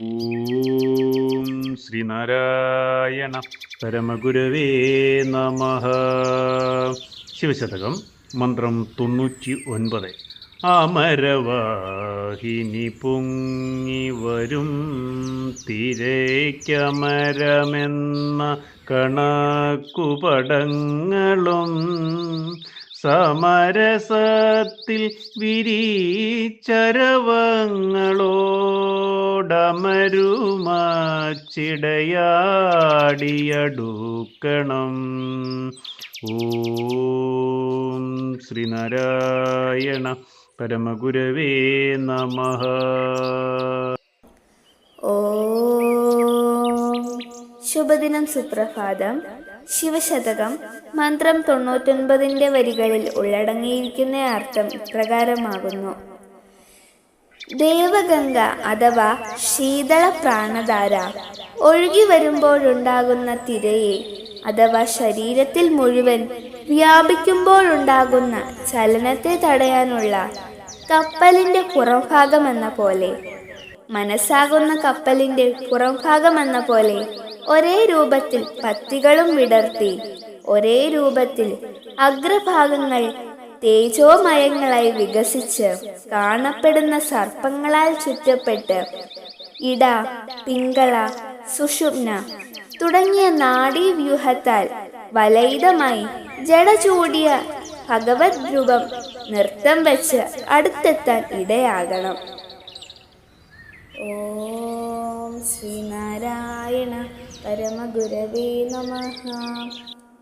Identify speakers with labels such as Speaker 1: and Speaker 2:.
Speaker 1: ഓം ശ്രീനാരായണ പരമഗുരവേ നമ. ശിവശതകം മന്ത്രം തൊണ്ണൂറ്റി ഒൻപത് അമരവാഹിനി പൊങ്ങി വരും തിരേക്കമരമെന്ന കണക്കുപടങ്ങളും സമരസത്തിൽ വിരിച്ചരവങ്ങളോടമരുമാച്ചിടയാടിയടുക്കണം ഓം ശ്രീനാരായണ പരമഗുരവേ നമ.
Speaker 2: ഓ ശുഭദിനം സുപ്രഭാതം. ശിവശതകം മന്ത്രം തൊണ്ണൂറ്റൊൻപതിന്റെ വരികളിൽ ഉള്ളടങ്ങിയിരിക്കുന്ന അർത്ഥം ഇപ്രകാരമാകുന്നു. ദേവഗംഗ അഥവാ ശീതള പ്രാണധാര ഒഴുകി വരുമ്പോഴുണ്ടാകുന്ന തിരയെ അഥവാ ശരീരത്തിൽ മുഴുവൻ വ്യാപിക്കുമ്പോഴുണ്ടാകുന്ന ചലനത്തെ തടയാനുള്ള കപ്പലിന്റെ പുറംഭാഗമെന്ന പോലെ. മനസ്സാകുന്ന കപ്പലിന്റെ പുറംഭാഗമെന്ന പോലെ ഒരേ രൂപത്തിൽ പത്തികളും വിടർത്തി ഒരേ രൂപത്തിൽ അഗ്രഭാഗങ്ങൾ തേജോമയങ്ങളായി വികസിച്ച് കാണപ്പെടുന്ന സർപ്പങ്ങളാൽ ചുറ്റപ്പെട്ട് ഇട പിങ്കള സുഷുപ്ന തുടങ്ങിയ നാഡീവ്യൂഹത്താൽ വലയിതമായി ജട ചൂടിയ ഭഗവത് രൂപം നൃത്തം വെച്ച് അടുത്തെത്താൻ ഇടയാകണം. ഓം ശ്രീനാരായണ പരമഗുരവേ നമ.